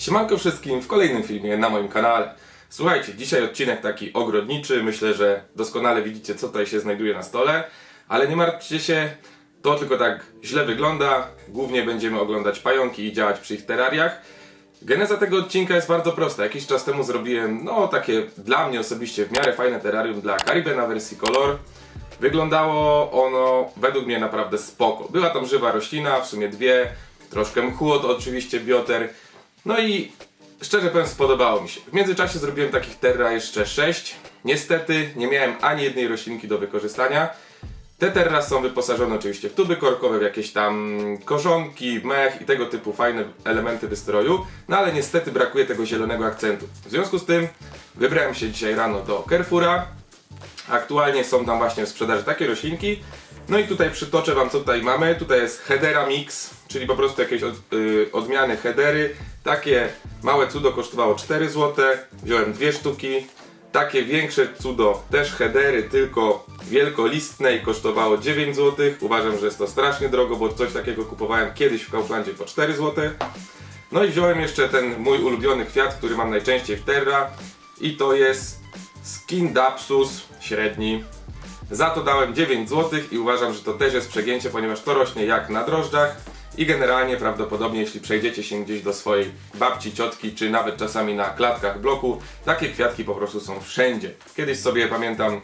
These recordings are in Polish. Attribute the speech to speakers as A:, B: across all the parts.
A: Siemanko wszystkim w kolejnym filmie na moim kanale. Słuchajcie, dzisiaj odcinek taki ogrodniczy. Myślę, że doskonale widzicie, co tutaj się znajduje na stole. Ale nie martwcie się, to tylko tak źle wygląda. Głównie będziemy oglądać pająki i działać przy ich terrariach. Geneza tego odcinka jest bardzo prosta. Jakiś czas temu zrobiłem, no takie dla mnie osobiście w miarę fajne terrarium dla Caribena wersji Color. Wyglądało ono według mnie naprawdę spoko. Była tam żywa roślina, w sumie dwie, troszkę mchu od oczywiście bioter. No i szczerze powiem spodobało mi się. W międzyczasie zrobiłem takich terra jeszcze 6. Niestety nie miałem ani jednej roślinki do wykorzystania. Te terra są wyposażone oczywiście w tuby korkowe, w jakieś tam korzonki, mech i tego typu fajne elementy wystroju, no ale niestety brakuje tego zielonego akcentu. W związku z tym wybrałem się dzisiaj rano do Carrefoura. Aktualnie są tam właśnie w sprzedaży takie roślinki. No i tutaj przytoczę wam co tutaj mamy. Tutaj jest Hedera Mix, czyli po prostu jakieś od, y, odmiany Hedery. Takie małe cudo kosztowało 4 zł. Wziąłem dwie sztuki. Takie większe cudo, też Hedery, tylko wielkolistne i kosztowało 9 zł. Uważam, że jest to strasznie drogo, bo coś takiego kupowałem kiedyś w Kauflandzie po 4 zł. No i wziąłem jeszcze ten mój ulubiony kwiat, który mam najczęściej w Terra. I to jest Skindapsus średni. Za to dałem 9 zł i uważam, że to też jest przegięcie, ponieważ to rośnie jak na drożdżach i generalnie prawdopodobnie jeśli przejdziecie się gdzieś do swojej babci, ciotki, czy nawet czasami na klatkach bloku, takie kwiatki po prostu są wszędzie. Kiedyś sobie pamiętam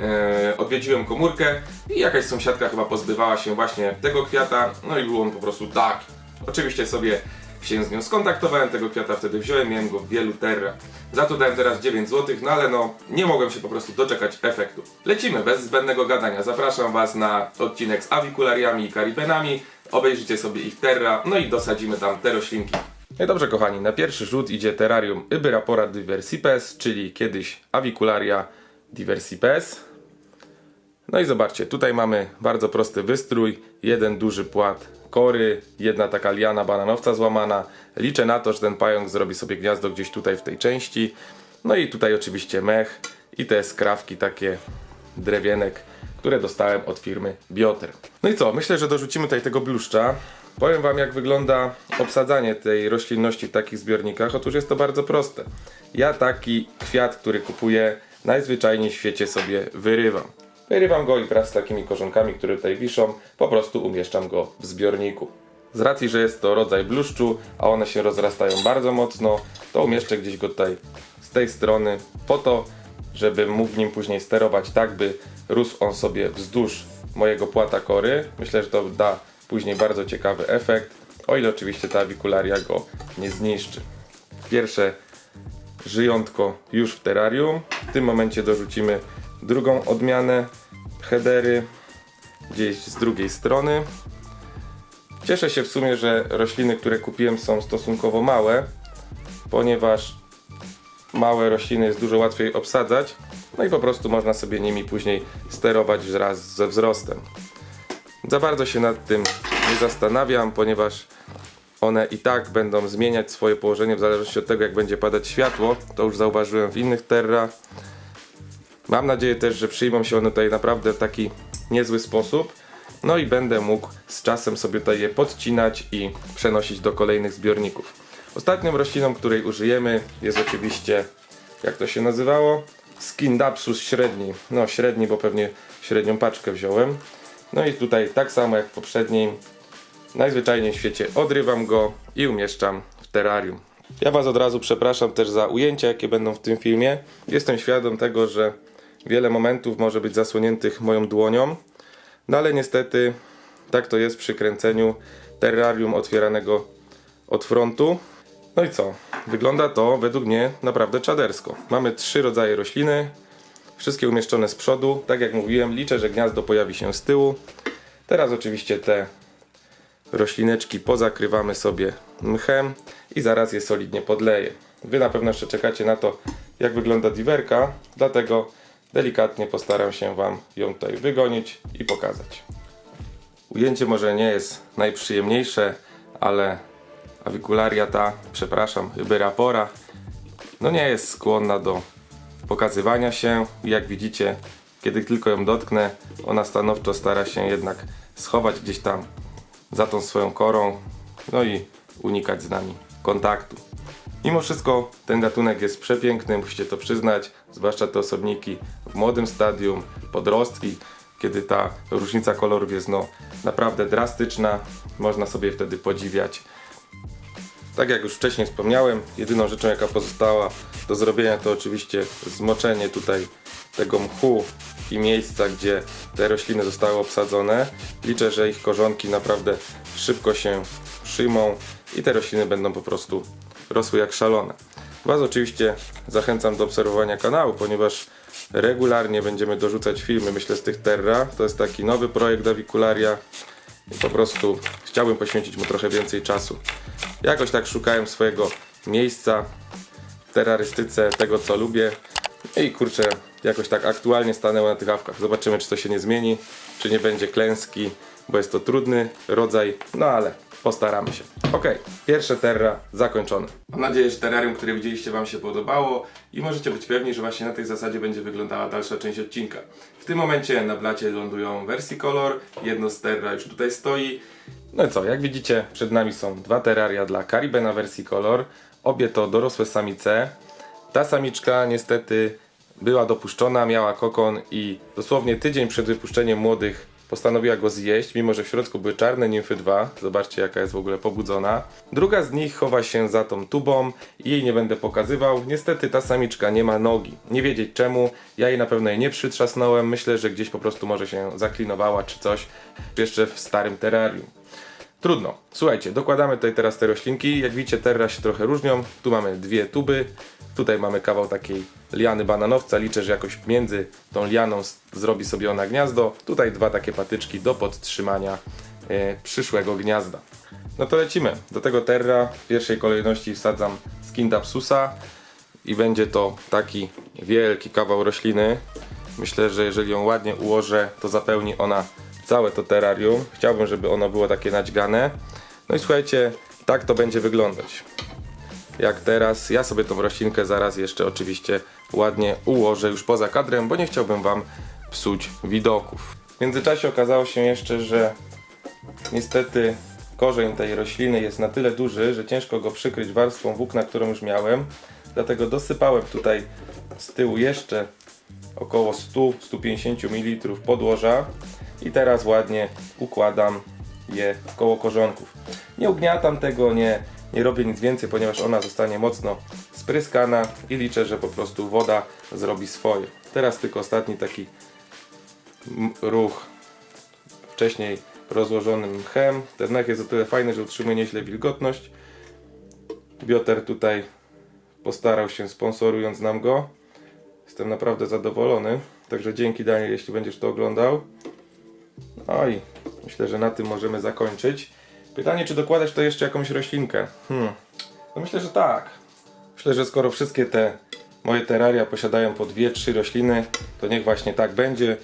A: e, odwiedziłem komórkę i jakaś sąsiadka chyba pozbywała się właśnie tego kwiata, no i był on po prostu taki. Oczywiście sobie się z nią skontaktowałem, tego kwiata wtedy wziąłem, miałem go w wielu terra. Za to dałem teraz 9 zł, no ale no nie mogłem się po prostu doczekać efektu. Lecimy, bez zbędnego gadania. Zapraszam Was na odcinek z awikulariami i karibenami. Obejrzyjcie sobie ich terra, no i dosadzimy tam te roślinki. No i dobrze kochani, na pierwszy rzut idzie terrarium Ibyrapora diversipes, czyli kiedyś avicularia diversipes. No i zobaczcie, tutaj mamy bardzo prosty wystrój, jeden duży płat kory, jedna taka liana bananowca złamana. Liczę na to, że ten pająk zrobi sobie gniazdo gdzieś tutaj w tej części. No i tutaj oczywiście mech i te skrawki takie drewienek, które dostałem od firmy Bioter. No i co, myślę, że dorzucimy tutaj tego bluszcza. Powiem Wam jak wygląda obsadzanie tej roślinności w takich zbiornikach. Otóż jest to bardzo proste. Ja taki kwiat, który kupuję najzwyczajniej w świecie sobie wyrywam. Wyrywam go i wraz z takimi korzonkami, które tutaj wiszą, po prostu umieszczam go w zbiorniku. Z racji, że jest to rodzaj bluszczu, a one się rozrastają bardzo mocno, to umieszczę gdzieś go tutaj z tej strony, po to, żebym mógł nim później sterować tak, by rósł on sobie wzdłuż mojego płata kory. Myślę, że to da później bardzo ciekawy efekt, o ile oczywiście ta awikularia go nie zniszczy. Pierwsze żyjątko już w terrarium. W tym momencie dorzucimy drugą odmianę headery gdzieś z drugiej strony. Cieszę się w sumie, że rośliny, które kupiłem są stosunkowo małe, ponieważ małe rośliny jest dużo łatwiej obsadzać, no i po prostu można sobie nimi później sterować wraz ze wzrostem. Za bardzo się nad tym nie zastanawiam, ponieważ one i tak będą zmieniać swoje położenie w zależności od tego, jak będzie padać światło. To już zauważyłem w innych terra. Mam nadzieję też, że przyjmą się one tutaj naprawdę w taki niezły sposób. No i będę mógł z czasem sobie tutaj je podcinać i przenosić do kolejnych zbiorników. Ostatnią rośliną, której użyjemy jest oczywiście, jak to się nazywało? Skindapsus średni. No średni, bo pewnie średnią paczkę wziąłem. No i tutaj tak samo jak w poprzedniej, najzwyczajniej w świecie odrywam go i umieszczam w terrarium. Ja Was od razu przepraszam też za ujęcia, jakie będą w tym filmie. Jestem świadom tego, że wiele momentów może być zasłoniętych moją dłonią, no ale niestety tak to jest przy kręceniu terrarium otwieranego od frontu. No i co? Wygląda to według mnie naprawdę czadersko. Mamy trzy rodzaje rośliny, wszystkie umieszczone z przodu. Tak jak mówiłem, liczę, że gniazdo pojawi się z tyłu. Teraz oczywiście te roślineczki pozakrywamy sobie mchem i zaraz je solidnie podleję. Wy na pewno jeszcze czekacie na to, jak wygląda diverka, dlatego delikatnie postaram się Wam ją tutaj wygonić i pokazać. Ujęcie może nie jest najprzyjemniejsze, ale awikularia ta, przepraszam, Ibyrapora, no nie jest skłonna do pokazywania się. Jak widzicie, kiedy tylko ją dotknę, ona stanowczo stara się jednak schować gdzieś tam za tą swoją korą, no i unikać z nami kontaktu. Mimo wszystko ten gatunek jest przepiękny, musicie to przyznać, zwłaszcza te osobniki w młodym stadium, podrostki, kiedy ta różnica kolorów jest no, naprawdę drastyczna, można sobie wtedy podziwiać. Tak jak już wcześniej wspomniałem, jedyną rzeczą jaka pozostała do zrobienia to oczywiście zmoczenie tutaj tego mchu i miejsca, gdzie te rośliny zostały obsadzone. Liczę, że ich korzonki naprawdę szybko się przyjmą i te rośliny będą po prostu rosły jak szalone. Was oczywiście zachęcam do obserwowania kanału, ponieważ regularnie będziemy dorzucać filmy, myślę, z tych terra. To jest taki nowy projekt Avicularia i po prostu chciałbym poświęcić mu trochę więcej czasu. Jakoś tak szukałem swojego miejsca w terrorystyce, tego co lubię. I kurczę, jakoś tak aktualnie stanęło na tych awkach. Zobaczymy, czy to się nie zmieni, czy nie będzie klęski, bo jest to trudny rodzaj, no ale postaramy się. Ok, pierwsze terra zakończone. Mam nadzieję, że terrarium, które widzieliście Wam się podobało i możecie być pewni, że właśnie na tej zasadzie będzie wyglądała dalsza część odcinka. W tym momencie na blacie lądują Versicolor, jedno z terra już tutaj stoi. No i co, jak widzicie, przed nami są dwa terraria dla Caribena Versicolor. Obie to dorosłe samice. Ta samiczka niestety była dopuszczona, miała kokon i dosłownie tydzień przed wypuszczeniem młodych postanowiła go zjeść, mimo że w środku były czarne nimfy 2. Zobaczcie jaka jest w ogóle pobudzona. Druga z nich chowa się za tą tubą i jej nie będę pokazywał. Niestety ta samiczka nie ma nogi. Nie wiedzieć czemu, ja jej na pewno jej nie przytrzasnąłem. Myślę, że gdzieś po prostu może się zaklinowała czy coś jeszcze w starym terrarium. Trudno. Słuchajcie, dokładamy tutaj teraz te roślinki. Jak widzicie, terra się trochę różnią. Tu mamy dwie tuby. Tutaj mamy kawał takiej liany bananowca. Liczę, że jakoś między tą lianą zrobi sobie ona gniazdo. Tutaj dwa takie patyczki do podtrzymania e, przyszłego gniazda. No to lecimy. Do tego terra w pierwszej kolejności wsadzam skindapsusa i będzie to taki wielki kawał rośliny. Myślę, że jeżeli ją ładnie ułożę, to zapełni ona całe to terrarium. Chciałbym, żeby ono było takie nadźgane. No i słuchajcie, tak to będzie wyglądać. Jak teraz, ja sobie tą roślinkę zaraz jeszcze oczywiście ładnie ułożę już poza kadrem, bo nie chciałbym Wam psuć widoków. W międzyczasie okazało się jeszcze, że niestety korzeń tej rośliny jest na tyle duży, że ciężko go przykryć warstwą włókna, którą już miałem. Dlatego dosypałem tutaj z tyłu jeszcze około 100-150 ml podłoża i teraz ładnie układam je koło korzonków. Nie ugniatam tego, nie, nie robię nic więcej, ponieważ ona zostanie mocno spryskana i liczę, że po prostu woda zrobi swoje. Teraz tylko ostatni taki ruch wcześniej rozłożonym mchem. Ten mech jest o tyle fajny, że utrzymuje nieźle wilgotność. Bioter tutaj postarał się sponsorując nam go. Jestem naprawdę zadowolony. Także dzięki Daniel, jeśli będziesz to oglądał. No i myślę, że na tym możemy zakończyć. Pytanie, czy dokładać to jeszcze jakąś roślinkę? Hmm. No myślę, że tak. Myślę, że skoro wszystkie te moje terraria posiadają po dwie, trzy rośliny, to niech właśnie tak będzie.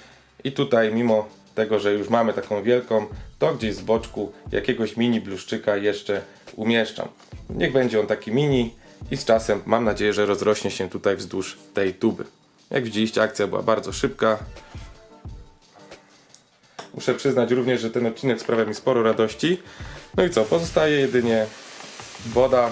A: I tutaj, mimo tego, że już mamy taką wielką, to gdzieś z boczku jakiegoś mini bluszczyka jeszcze umieszczam. Niech będzie on taki mini i z czasem mam nadzieję, że rozrośnie się tutaj wzdłuż tej tuby. Jak widzieliście, akcja była bardzo szybka. Muszę przyznać również, że ten odcinek sprawia mi sporo radości. No i co, pozostaje jedynie woda.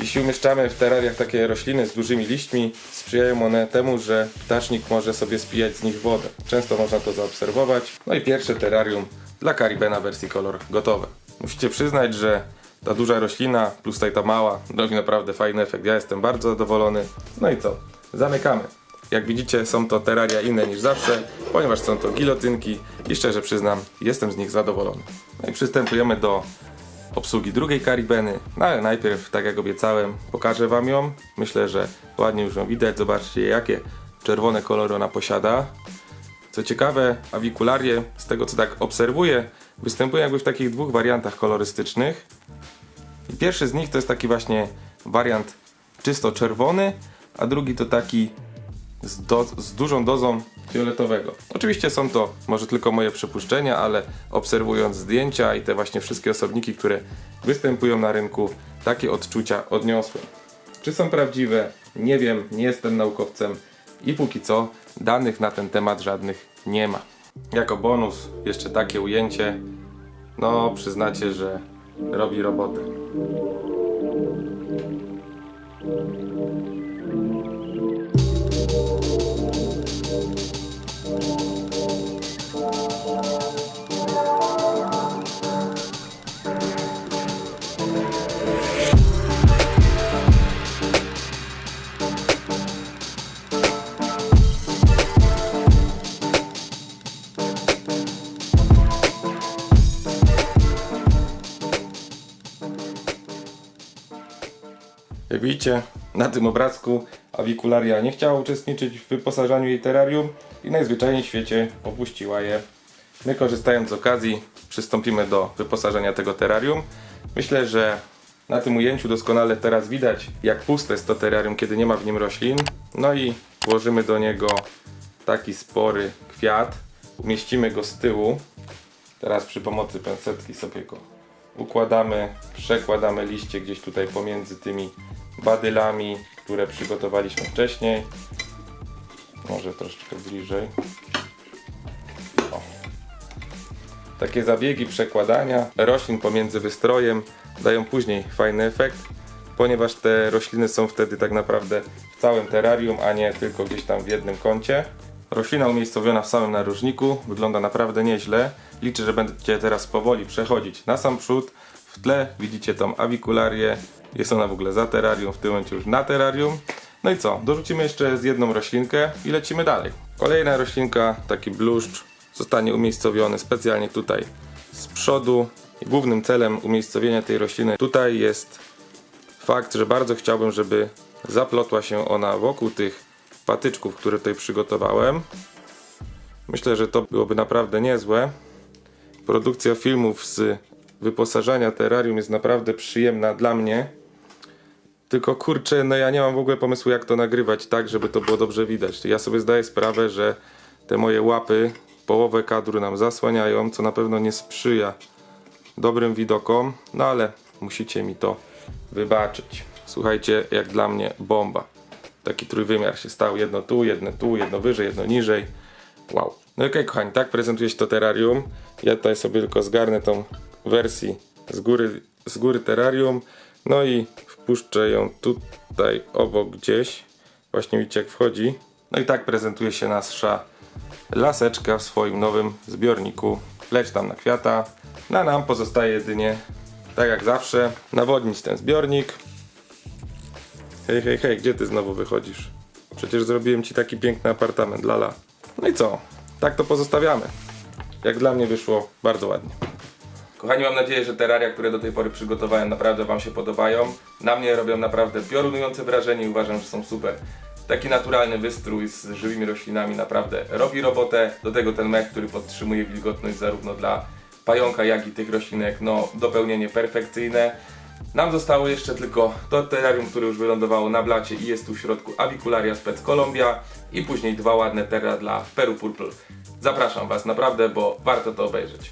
A: Jeśli umieszczamy w terrariach takie rośliny z dużymi liśćmi, sprzyjają one temu, że ptasznik może sobie spijać z nich wodę. Często można to zaobserwować. No i pierwsze terrarium dla Caribena Versicolor gotowe. Musicie przyznać, że ta duża roślina plus tutaj ta mała robi naprawdę fajny efekt. Ja jestem bardzo zadowolony. No i co? Zamykamy. Jak widzicie są to terraria inne niż zawsze, ponieważ są to gilotynki i szczerze przyznam, jestem z nich zadowolony. No i przystępujemy do obsługi drugiej karibeny, no ale najpierw, tak jak obiecałem, pokażę Wam ją. Myślę, że ładnie już ją widać. Zobaczcie, jakie czerwone kolory ona posiada. Co ciekawe, awikularie, z tego co tak obserwuję, występują jakby w takich dwóch wariantach kolorystycznych. I pierwszy z nich to jest taki właśnie wariant czysto czerwony, a drugi to taki z, do, z dużą dozą fioletowego. Oczywiście są to może tylko moje przypuszczenia, ale obserwując zdjęcia i te właśnie wszystkie osobniki, które występują na rynku, takie odczucia odniosłem. Czy są prawdziwe? Nie wiem, nie jestem naukowcem i póki co danych na ten temat żadnych nie ma. Jako bonus jeszcze takie ujęcie, no przyznacie, że robi robotę. Jak widzicie na tym obrazku awikularia nie chciała uczestniczyć w wyposażaniu jej terrarium i najzwyczajniej w świecie opuściła je. My korzystając z okazji przystąpimy do wyposażenia tego terrarium. Myślę, że na tym ujęciu doskonale teraz widać jak puste jest to terrarium, kiedy nie ma w nim roślin. No i włożymy do niego taki spory kwiat. Umieścimy go z tyłu. Teraz przy pomocy pensetki sobie go układamy, przekładamy liście gdzieś tutaj pomiędzy tymi badylami, które przygotowaliśmy wcześniej. Może troszeczkę bliżej. O. Takie zabiegi przekładania roślin pomiędzy wystrojem dają później fajny efekt, ponieważ te rośliny są wtedy tak naprawdę w całym terrarium, a nie tylko gdzieś tam w jednym kącie. Roślina umiejscowiona w samym narożniku wygląda naprawdę nieźle. Liczę, że będziecie teraz powoli przechodzić na sam przód. W tle widzicie tą awikularię. Jest ona w ogóle za terrarium, w tym momencie już na terrarium. No i co? Dorzucimy jeszcze z jedną roślinkę i lecimy dalej. Kolejna roślinka, taki bluszcz, zostanie umiejscowiony specjalnie tutaj z przodu. I głównym celem umiejscowienia tej rośliny tutaj jest fakt, że bardzo chciałbym, żeby zaplotła się ona wokół tych patyczków, które tutaj przygotowałem. Myślę, że to byłoby naprawdę niezłe. Produkcja filmów z wyposażania terrarium jest naprawdę przyjemna dla mnie. Tylko kurczę, no ja nie mam w ogóle pomysłu jak to nagrywać tak, żeby to było dobrze widać. Ja sobie zdaję sprawę, że te moje łapy połowę kadru nam zasłaniają, co na pewno nie sprzyja dobrym widokom, no ale musicie mi to wybaczyć. Słuchajcie, jak dla mnie bomba. Taki trójwymiar się stał, jedno tu, jedno tu, jedno wyżej, jedno niżej. Wow. No okej, kochani, tak prezentuje się to terrarium. Ja tutaj sobie tylko zgarnę tą wersję z góry, z góry terrarium. No i wpuszczę ją tutaj obok gdzieś. Właśnie widzicie jak wchodzi. No i tak prezentuje się nasza laseczka w swoim nowym zbiorniku. Leć tam na kwiata. Na nam pozostaje jedynie, tak jak zawsze, nawodnić ten zbiornik. Hej, hej, hej, gdzie ty znowu wychodzisz? Przecież zrobiłem ci taki piękny apartament, lala. No i co? Tak to pozostawiamy. Jak dla mnie wyszło bardzo ładnie. Kochani, mam nadzieję, że terraria, które do tej pory przygotowałem, naprawdę Wam się podobają. Na mnie robią naprawdę piorunujące wrażenie i uważam, że są super. Taki naturalny wystrój z żywymi roślinami naprawdę robi robotę. Do tego ten mech, który podtrzymuje wilgotność zarówno dla pająka, jak i tych roślinek. No, dopełnienie perfekcyjne. Nam zostało jeszcze tylko to terrarium, które już wylądowało na blacie i jest tu w środku Avicularia Spec Colombia i później dwa ładne terra dla Peru Purple. Zapraszam Was naprawdę, bo warto to obejrzeć.